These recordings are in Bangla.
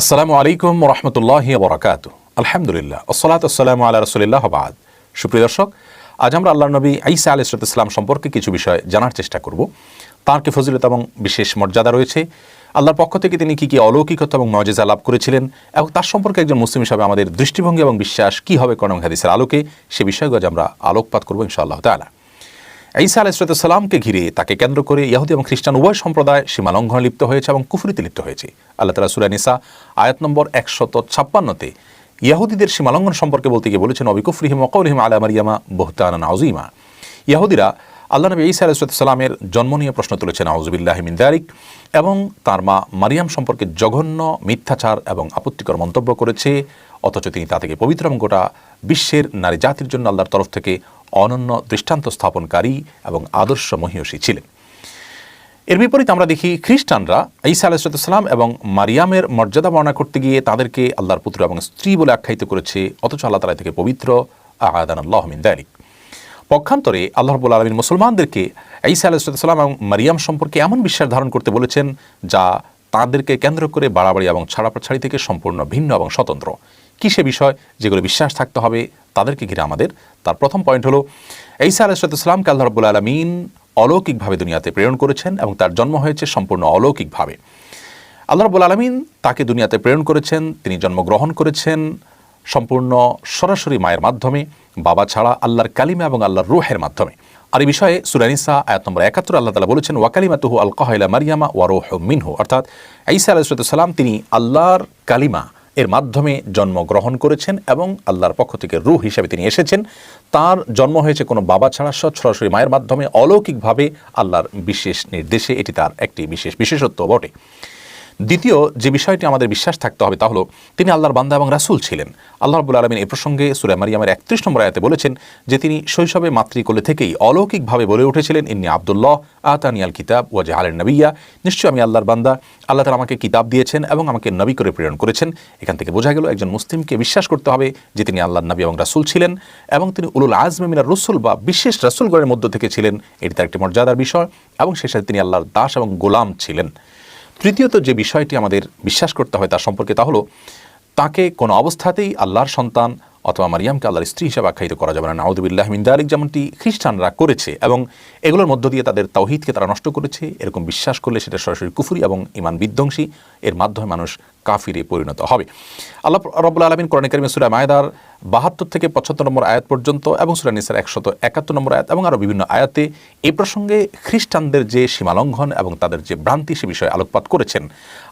আসসালামু আলাইকুম রহমতুল্লাহ বরাকাত আলহামদুলিল্লাহ। আসসালাত আসসালামু আল্লাহ রসুলিল্লাহ বাদ। সুপ্রিয় দর্শক, আজ আমরা আল্লাহ নবী আইসা আলি ইসলাম সম্পর্কে কিছু বিষয় জানার চেষ্টা করব। তাঁর কি ফজিলত এবং বিশেষ মর্যাদা রয়েছে? আল্লাহর পক্ষ থেকে তিনি কী কী অলৌকিকতা এবং মজেজা লাভ করেছিলেন? এবং তার সম্পর্কে একজন মুসলিম হিসাবে আমাদের দৃষ্টিভঙ্গি এবং বিশ্বাস কী হবে কোন হাদিসের আলোকে সে বিষয়গুলো আমরা আলোকপাত করব ইনশাআল্লাহ তালা ঈসা আলাইসালামকে ঘিরে তাকে কেন্দ্র করে ইহুদি এবং খ্রিস্টান উভয় সম্প্রদায় সীমা লঙ্ঘনে লিপ্ত হয়েছে এবং কুফরিতে লিপ্ত হয়েছে। আল্লাহ তালা সুরানিসা আয়াত নম্বর একশত ছাপ্পান্নতে ইয়াহুদিদের সীমালঙ্ঘন সম্পর্কে বলতে গিয়ে বলেছেন অবিকুফরিহিম অকৌরহিম আলা মারিয়ামা বহুতান আউজিমা ইয়াহুদিরা আল্লাহ নবী ঈসা আলাইসালামের জন্ম নিয়ে প্রশ্ন তুলেছেন আউজবিল্লাহ মিন্দারিক এবং তার মা মারিয়াম সম্পর্কে জঘন্য মিথ্যাচার এবং আপত্তিকর মন্তব্য করেছে, অথচ তিনি তা থেকে পবিত্র এবং গোটা বিশ্বের নারী জাতির জন্য আল্লাহর তরফ থেকে অনন্য দৃষ্টান্ত স্থাপনকারী এবং আদর্শ মহিয়সী ছিলেন। এর বিপরীতে আমরা দেখি খ্রিস্টানরা ঈসা আলাইসালাম এবং মারিয়ামের মর্যাদা বর্ণনা করতে গিয়ে তাদেরকে আল্লাহর পুত্র এবং স্ত্রী বলে আখ্যায়িত করেছে, অথচ আল্লাহ তালা থেকে পবিত্র আহাদান আল্লাহ মিন্দারিক পক্ষান্তরে আল্লাহ রবুল আলমিন মুসলমানদেরকে ঈসা আলাইসালাম এবং মারিয়াম সম্পর্কে এমন বিশ্বাস ধারণ করতে বলেছেন, যা তাদেরকে কেন্দ্র করে বাড়াবাড়ি এবং ছাড়াপাছাড়ি থেকে সম্পূর্ণ ভিন্ন এবং স্বতন্ত্র। কি সে বিষয়? যেগুলো বিশ্বাস থাকতে হবে, তাদেরকে ঘিরে আমাদের। তার প্রথম পয়েন্ট হলো, ঈসা আলাইসালামকে আল্লাহ রবুল আলমিন অলৌকিকভাবে দুনিয়াতে প্রেরণ করেছেন এবং তার জন্ম হয়েছে সম্পূর্ণ অলৌকিকভাবে। আল্লাহ রবুল আলমিন তাকে দুনিয়াতে প্রেরণ করেছেন, তিনি জন্মগ্রহণ করেছেন সম্পূর্ণ সরাসরি মায়ের মাধ্যমে, বাবা ছাড়া আল্লাহর কালিমা এবং আল্লাহর রুহের মাধ্যমে। আর এই বিষয়ে সুরানিসা আয়াত নম্বর একাত্তর আল্লাহ তালা বলেছেন ওয়াকালিমা তুহু আল কাহিলা মারিয়ামা ওয়ারোহ মিনহু। অর্থাৎ ঈসা আলাইসালাম তিনি আল্লাহর কালিমা এর মাধ্যমে জন্মগ্রহণ করেছেন এবং আল্লাহর পক্ষ থেকে রুহ হিসেবে তিনি এসেছেন। তার জন্ম হয়েছে কোনো বাবা ছাড়া সরাসরি মায়ের মাধ্যমে। অলৌকিকভাবে আল্লাহর বিশেষ নির্দেশে এটি তার একটি বিশেষ বিশেষত্ব বটে। দ্বিতীয় যে বিষয়টি আমাদের বিশ্বাস থাকতে হবে তা হলো, তিনি আল্লাহর বান্দা এবং রাসুল ছিলেন। আল্লাহ রবুল আলমিন এ প্রসঙ্গে সুরে মারিয়ামের একত্রিশ নম্বর আয়াতে বলেছেন যে তিনি শৈশবে মাতৃকোলে থেকেই অলৌকিকভাবে বলে উঠেছিলেন, ইন্নি আবদুল্লাহ আতানিয়াল কিতাব ওয়াজে আলের নবিয়া নিশ্চয়ই আমি আল্লাহর বান্দা। আল্লাহ তালা আমাকে কিতাব দিয়েছেন এবং আমাকে নবী করে প্রেরণ করেছেন। এখান থেকে বোঝা গেল একজন মুসলিমকে বিশ্বাস করতে হবে যে তিনি আল্লাহর নবী এবং রাসুল ছিলেন এবং তিনি উলুল আজমিনার রসুল বা বিশেষ রাসুলগণের মধ্য থেকে ছিলেন। এটি তার একটি মর্যাদার বিষয় এবং সাথে তিনি আল্লাহর দাস এবং গোলাম ছিলেন। তৃতীয়ত যে বিষয়টি আমাদের বিশ্বাস করতে হয় তার সম্পর্কে তা হলো, তাকে কোনো অবস্থাতেই আল্লাহর সন্তান অথবা মারিয়ামকে আল্লাহর স্ত্রী হিসাবে আখ্যায়িত করা যাবে না। নাউদুবিল্লাহ মিন্দারিক যেমনটি খ্রিস্টানরা করেছে এবং এগুলোর মধ্য দিয়ে তাদের তাওহিদকে তারা নষ্ট করেছে, এরকম বিশ্বাস করলে সেটা সরাসরি কুফুরি এবং ইমান বিধ্বংসী। এর মাধ্যমে মানুষ কাফিরে পরিণত হবে। আল্লাহ রবুল্লা আলমিন কোরআন করিমে সুরা মায়দার বাহাত্তর থেকে পঁচাত্তর নম্বর আয়াত পর্যন্ত এবং সুরা নিসার একশত একাত্তর নম্বর আয়াত এবং আরও বিভিন্ন আয়াতে এই প্রসঙ্গে খ্রিস্টানদের যে সীমালঙ্ঘন এবং তাদের যে ভ্রান্তি সে বিষয়ে আলোকপাত করেছেন।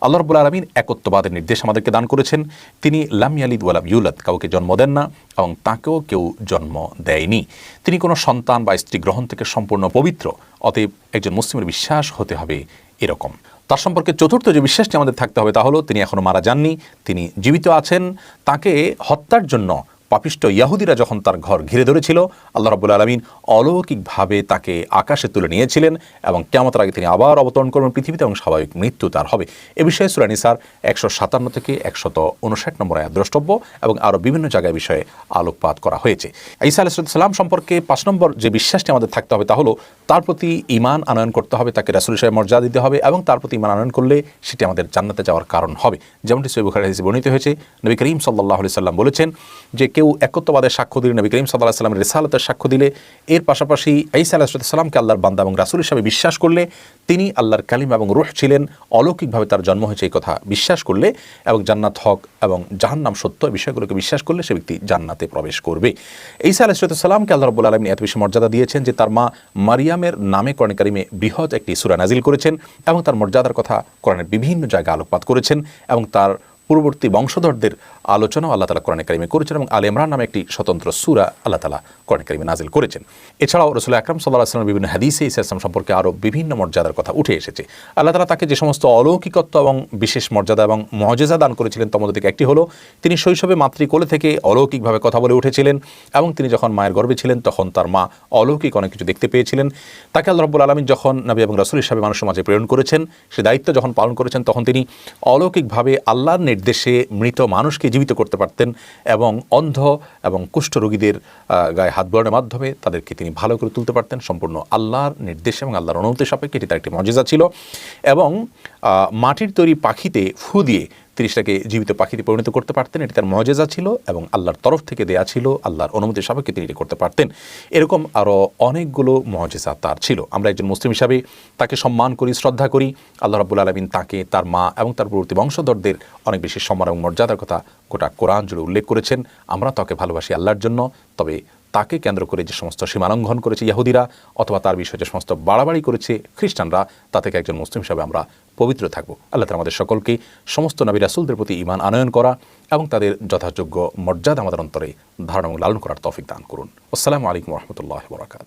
আল্লাহ রবুল্লা আলমিন একত্ববাদের নির্দেশ আমাদেরকে দান করেছেন। তিনি লাম ইয়ালিদ ওয়ালাম ইউলাদ, কাউকে জন্ম দেন না এবং তাকেও কেউ জন্ম দেয়নি। তিনি কোনো সন্তান বা স্ত্রী গ্রহণ থেকে সম্পূর্ণ পবিত্র, অতএব একজন মুসলিমের বিশ্বাস হতে হবে এরকম। তার সম্পর্কে চতুর্থ যে বিশ্বাসটি আমাদের থাকতে হবে তা হলো, তিনি এখনও মারা যাননি, তিনি জীবিত আছেন। তাকে হত্যার জন্য পাপিষ্ট ইয়াহুদিরা যখন তার ঘর ঘিরে ধরেছিল আল্লাহ রবুল আলমিন অলৌকিকভাবে তাকে আকাশে তুলে নিয়েছিলেন এবং কেমতার আগে তিনি আবার অবতরণ করবেন পৃথিবীতে এবং স্বাভাবিক মৃত্যু তার হবে। এ বিষয়ে সুরানি স্যার একশো সাতান্ন থেকে একশত উনষাট নম্বর আয়াত দ্রষ্টব্য এবং আরও বিভিন্ন জায়গায় বিষয়ে আলোকপাত করা হয়েছে। ঈসা আলাইসাল্লাম সম্পর্কে পাঁচ নম্বর যে বিশ্বাসটি আমাদের থাকতে হবে তা হলো, তার প্রতি ইমান আনয়ন করতে হবে, তাকে রাসুল হিসেবে মর্যাদা দিতে হবে এবং তার প্রতি ইমান আনয়ন করলে সেটি আমাদের জান্নাতে যাওয়ার কারণ হবে। যেমনটি সৈবুখার হাদিসে বর্ণিত হয়েছে, নবী করিম সাল্লাহ সাল্লাম বলেছেন যে কেউ একত্ববাদের সাক্ষ্য দিলে নবী করিম সাল্লাহ সাল্লামের রেসালতের সাক্ষ্য দিলে। এর পাশাপাশি ঈসা আলাহিসাল্লামকে আল্লাহর বান্দা এবং রাসুল হিসাবে বিশ্বাস করলে তিনি আল্লাহর কালিম এবং রুহ ছিলেন। অলৌকিকভাবে তার জন্ম হয়েছে এই কথা বিশ্বাস করলে এবং জান্নাত হক এবং জাহান্নাম সত্য বিষয়গুলোকে বিশ্বাস করলে সে ব্যক্তি জান্নাতে প্রবেশ করবে। ঈসা আলাহিসাল্লামকে আল্লাহ রবুল আলমিন এত বেশি মর্যাদা দিয়েছেন যে তার মা মারিয়ামের নামে কোরআন কারিমে বৃহৎ একটি সুরা নাজিল করেছেন এবং তার মর্যাদার কথা কোরআনের বিভিন্ন জায়গায় আলোকপাত করেছেন এবং তার পূর্ববর্তী বংশধরদের আলোচনাও আল্লাহ তালা কোরআন কারিমে করেছেন এবং আল ইমরান নামে একটি স্বতন্ত্র সুরা আল্লাহ তালা কোরআন কারিমে নাজিল করেছেন। এছাড়াও রসুল আকরম সাল্লাহ আসলামের বিভিন্ন হাদিসে ইসলাম সম্পর্কে আরও বিভিন্ন মর্যাদার কথা উঠে এসেছে। আল্লাহ তালা তাকে যে সমস্ত অলৌকিকত্ব এবং বিশেষ মর্যাদা এবং মর্যাদা দান করেছিলেন তোমাদের থেকে একটি হলো, তিনি শৈশবে মাতৃকোলে থেকে অলৌকিকভাবে কথা বলে উঠেছিলেন এবং তিনি যখন মায়ের গর্বে ছিলেন, তখন তার মা অলৌকিক অনেক কিছু দেখতে পেয়েছিলেন। তাকে আল্লাহ রব্বুল আলমিন যখন নবী এবং রসুল হিসাবে মানুষের মাঝে প্রেরণ করেছেন, সে দায়িত্ব যখন পালন করেছেন, তখন তিনি অলৌকিকভাবে আল্লাহর নির্দেশে মৃত মানুষকে জীবিত করতে পারতেন এবং অন্ধ এবং কুষ্ঠ রোগীদের গায়ে হাত বোলানোর মাধ্যমে তাদেরকে তিনি ভালো করে তুলতে পারতেন। সম্পূর্ণ আল্লাহর নির্দেশ এবং আল্লাহর অনুমতি সাপেক্ষে এটি তার একটি মজেজা ছিল। এবং মাটির তৈরি পাখিতে ফু দিয়ে তিনি সেটাকে জীবিত পাখিতে পরিণত করতে পারতেন, এটি তার মজেজা ছিল এবং আল্লাহর তরফ থেকে দেয়া ছিল, আল্লাহর অনুমতি সাপেক্ষে তিনি করতে পারতেন। এরকম আরও অনেকগুলো মজেজা তার ছিল। আমরা একজন মুসলিম হিসাবে তাকে সম্মান করি, শ্রদ্ধা করি। আল্লাহ রাবুল আলমিন তাকে, তার মা এবং তার পরবর্তী বংশধরদের অনেক বেশি সম্মান এবং মর্যাদার কথা গোটা কোরআন জুড়ে উল্লেখ করেছেন। আমরা তাকে ভালোবাসি আল্লাহর জন্য, তবে তাকে কেন্দ্র করে যে সমস্ত সীমালঙ্ঘন করেছে ইহুদিরা অথবা তার বিষয়ে যে সমস্ত বাড়াবাড়ি করেছে খ্রিস্টানরা, তা থেকে একজন মুসলিম হিসাবে আমরা পবিত্র থাকব। আল্লাহ তালা আমাদের সকলকে সমস্ত নবী রাসুলদের প্রতি ইমান আনয়ন করা এবং তাদের যথাযোগ্য মর্যাদা আমাদের অন্তরে ধারণা এবং লালন করার তফিক দান করুন। আসসালামু আলাইকুম রহমতুল্লাহ বরাকাত